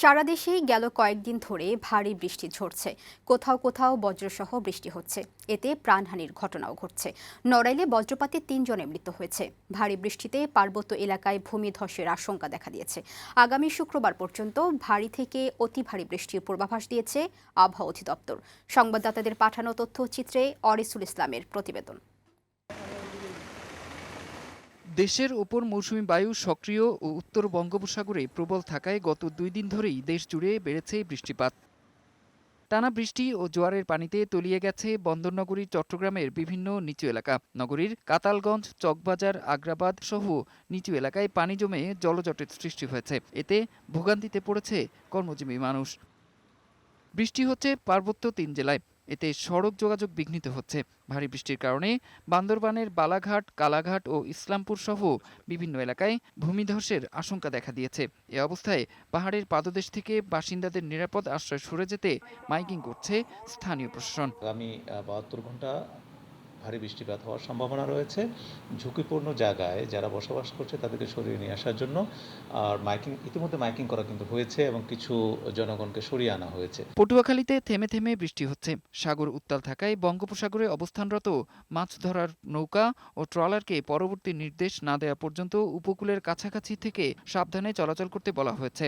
সারা দেশেই গেল কয়েকদিন ধরে ভারী বৃষ্টি ঝরছে। কোথাও কোথাও বজ্রসহ বৃষ্টি হচ্ছে। এতে প্রাণহানির ঘটনাও ঘটছে। নড়াইলে বজ্রপাতে তিনজনের মৃত্যু হয়েছে। ভারী বৃষ্টিতে পার্বত্য এলাকায় ভূমিধসের আশঙ্কা দেখা দিয়েছে। আগামী শুক্রবার পর্যন্ত ভারী থেকে অতি ভারী বৃষ্টির পূর্বাভাস দিয়েছে আবহাওয়া অধিদপ্তর। সংবাদদাতাদের পাঠানো তথ্যচিত্রে অরিসুল ইসলামের প্রতিবেদন। দেশের ওপর মৌসুমি বায়ু সক্রিয় ও উত্তর বঙ্গোপসাগরে প্রবল থাকায় গত দুই দিন ধরেই দেশ জুড়ে বেড়েছে বৃষ্টিপাত। টানা বৃষ্টি ও জোয়ারের পানিতে তলিয়ে গেছে বন্দরনগরী, চট্টগ্রামের বিভিন্ন নিচু এলাকা। নগরীর কাতালগঞ্জ, চকবাজার, আগ্রাবাদ সহ নিচু এলাকায় পানি জমে জলজটের সৃষ্টি হয়েছে। এতে ভোগান্তিতে পড়েছে কর্মজীবী মানুষ। বৃষ্টি হচ্ছে পার্বত্য তিন জেলায়। এতে সড়ক যোগাযোগ বিঘ্নিত হচ্ছে। ভারী বৃষ্টির কারণে বান্দরবানের বালাঘাট, কালাঘাট ও ইসলামপুর সহ বিভিন্ন এলাকায় ভূমিধসের আশঙ্কা দেখা দিয়েছে। এ অবস্থায় পাহাড়ের পাদদেশ থেকে বাসিন্দাদের নিরাপদ আশ্রয় সরে যেতে মাইকিং করছে স্থানীয় প্রশাসন। আগামী বাহাত্তর ঘণ্টা ভারী বৃষ্টিপাত হওয়ার সম্ভাবনা রয়েছে। ঝুঁকিপূর্ণ জায়গায় যারা বসবাস করছে তাদেরকে সরিয়ে নিয়ে আসার জন্য আর মাইকিং, ইতিমধ্যে মাইকিং করা কিন্তু হয়েছে এবং কিছু জনগণকে সরিয়ে আনা হয়েছে। পটুয়াখালীতে থেমে থেমে বৃষ্টি হচ্ছে। সাগর উত্তাল থাকায় বঙ্গোপসাগরে অবস্থানরত মাছ ধরার নৌকা ও ট্রলারকে পরবর্তী নির্দেশ না দেওয়া পর্যন্ত উপকূলের কাছাকাছি থেকে সাবধানে চলাচল করতে বলা হয়েছে।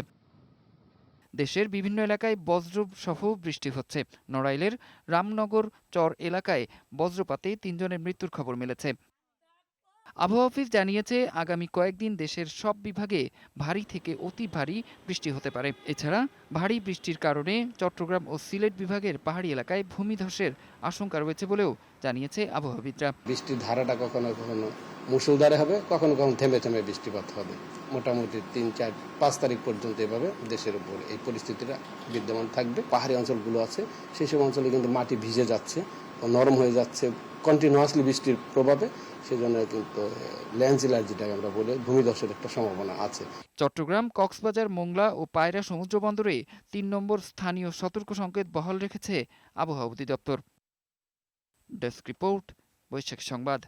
দেশের বিভিন্ন এলাকায় বজ্র সহ বৃষ্টি হচ্ছে। নড়াইলের রামনগর চর এলাকায় বজ্রপাতে তিনজনের মৃত্যুর খবর মিলেছে। আবহাওয়া অফিস জানিয়েছে, আগামী কয়েকদিন দেশের সব বিভাগে ভারী থেকে অতি ভারী বৃষ্টি হতে পারে। এছাড়া ভারী বৃষ্টির কারণে চট্টগ্রাম ও সিলেট বিভাগের পাহাড়ি এলাকায় ভূমিধসের আশঙ্কা রয়েছে বলেও জানিয়েছে আবহাওয়াবিদরা। বৃষ্টির ধারাটা কখনো কখনো মুসুলধারে হবে, কখনো কখনো থেমে থেমে বৃষ্টিপাত হবে। মোটামুটি তিন, চার, পাঁচ তারিখ পর্যন্ত এভাবে দেশের উপর এই পরিস্থিতিটা বিদ্যমান থাকবে। পাহাড়ি অঞ্চলগুলো আছে, সেই সব অঞ্চলে কিন্তু মাটি ভিজে যাচ্ছে নরম হয়ে যাচ্ছে কন্টিনিউয়াসলি বৃষ্টির প্রভাবে। সেজন্য কিন্তু ল্যান্ডজিলার যেটাকে আমরা বলি, ভূমিধসের একটা সম্ভাবনা আছে। চট্টগ্রাম, কক্সবাজার, মোংলা ও পায়রা সমুদ্র বন্দরে তিন নম্বর স্থানীয় সতর্ক সংকেত বহাল রেখেছে আবহাওয়া অধিদপ্তর। ডেস্ক রিপোর্ট, বৈশাখী সংবাদ।